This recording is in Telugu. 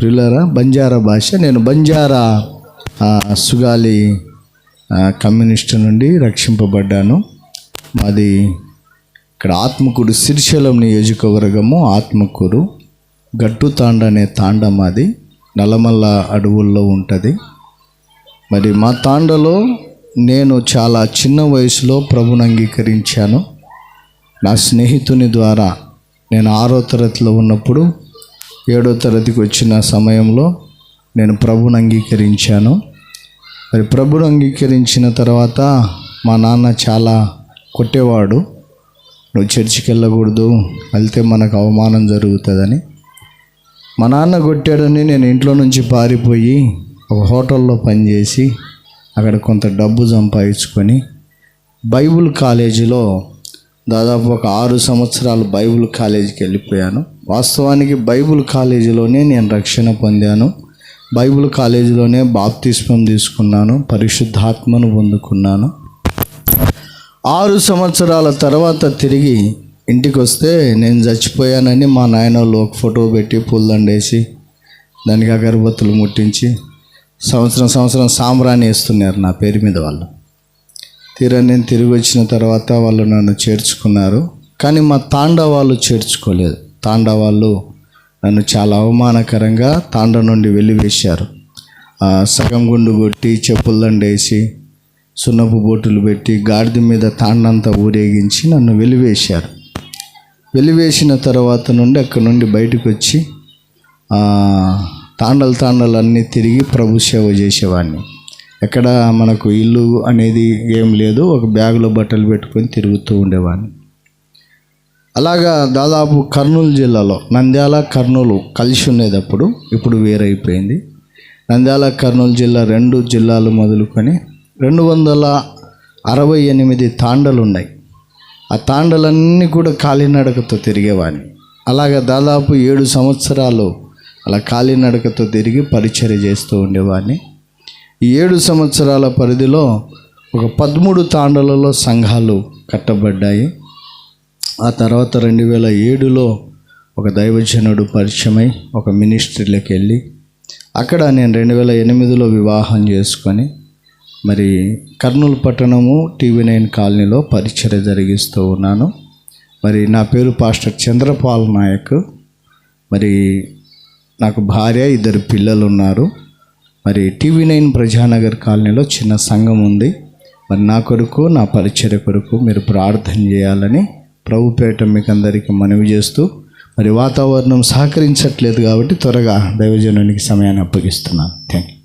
ప్రియులారా బంజారా భాష. నేను బంజారా సుగాలి కమ్యూనిస్ట్ నుండి రక్షింపబడ్డాను. మాది ఇక్కడ ఆత్మకూరు సిరిశైలం నియోజకవర్గము ఆత్మకూరు గట్టు తాండ అనే తాండ మాది. నల్లమల్ల అడవుల్లో ఉంటుంది. మరి మా తాండలో నేను చాలా చిన్న వయసులో ప్రభుని అంగీకరించాను. నా స్నేహితుని ద్వారా నేను ఆరో తరగతిలో ఉన్నప్పుడు ఏడో తరగతికి వచ్చిన సమయంలో నేను ప్రభుని అంగీకరించాను. మరి ప్రభుని అంగీకరించిన తర్వాత మా నాన్న చాలా కొట్టేవాడు. నువ్వు చర్చికి వెళ్ళకూడదు వెళ్తే మనకు అవమానం జరుగుతుందని. మా నాన్న కొట్టాడని నేను ఇంట్లో నుంచి పారిపోయి ఒక హోటల్లో పనిచేసి అక్కడ కొంత డబ్బు సంపాదించుకొని బైబుల్ కాలేజీలో దాదాపు ఒక ఆరు సంవత్సరాలు బైబుల్ కాలేజీకి వెళ్ళిపోయాను. వాస్తవానికి బైబుల్ కాలేజీలోనే నేను రక్షణ పొందాను. బైబుల్ కాలేజీలోనే బాప్తిస్మం తీసుకున్నాను పరిశుద్ధాత్మను పొందుకున్నాను. ఆరు సంవత్సరాల తర్వాత తిరిగి ఇంటికి వస్తే నేను చచ్చిపోయానని మా నాయన వాళ్ళు ఒక ఫోటో పెట్టి పూలదండేసి దానికి అగరబత్తులు ముట్టించి సంవత్సరం సంవత్సరం సాంబ్రాణి వేస్తున్నారు నా పేరు మీద వాళ్ళు. తీరా నేను తిరిగి వచ్చిన తర్వాత వాళ్ళు నన్ను చేర్చుకున్నారు. కానీ మా తాండవాళ్ళు చేర్చుకోలేదు. తాండవాళ్ళు నన్ను చాలా అవమానకరంగా తాండ నుండి వెళ్ళివేశారు సగం గుండు కొట్టి చెప్పులు దండేసి సున్నపు బోటులు పెట్టి గాడిద మీద తాండంతా ఊరేగించి నన్ను వెలివేశారు. వెలివేసిన తర్వాత నుండి అక్కడ నుండి బయటకు వచ్చి తాండలు తాండలు అన్నీ తిరిగి ప్రభు సేవ చేసేవాడిని. ఎక్కడ మనకు ఇల్లు అనేది ఏం లేదు ఒక బ్యాగులో బట్టలు పెట్టుకొని తిరుగుతూ ఉండేవాడిని. అలాగా దాదాపు కర్నూలు జిల్లాలో నంద్యాల కర్నూలు కలిసి ఉండేది అప్పుడు ఇప్పుడు వేరైపోయింది. నంద్యాల కర్నూలు జిల్లా రెండు జిల్లాలు మొదలుకొని రెండు వందల అరవై ఎనిమిది తాండలు ఉన్నాయి. ఆ తాండలన్నీ కూడా కాలినడకతో తిరిగేవాడిని. అలాగా దాదాపు ఏడు సంవత్సరాలు అలా కాలినడకతో తిరిగి పరిచర్య చేస్తూ ఉండేవాడిని. ఏడు సంవత్సరాల పరిధిలో ఒక పదమూడు తాండలలో సంఘాలు కట్టబడ్డాయి. ఆ తర్వాత రెండు వేల ఏడులో ఒక దైవజనుడు పరిచయమై ఒక మినిస్ట్రీలోకి వెళ్ళి అక్కడ నేను రెండు వేల ఎనిమిదిలో వివాహం చేసుకొని మరి కర్నూలు పట్టణము టీవీ నైన్ కాలనీలో పరిచర్య జరిగిస్తూ ఉన్నాను. మరి నా పేరు పాస్టర్ చంద్రపాల్ నాయక్. మరి నాకు భార్య ఇద్దరు పిల్లలు ఉన్నారు మరి టీవీ నైన్ ప్రజానగర్ కాలనీలో చిన్న సంఘం ఉంది. మరి నా కొరకు నా పరిచర్య కొరకు మీరు ప్రార్థన చేయాలని ప్రభుపేట మీకు అందరికీ మనవి చేస్తూ మరి వాతావరణం సహకరించట్లేదు కాబట్టి త్వరగా దైవజనునికి సమయాన్ని అప్పగిస్తున్నాను. Thank you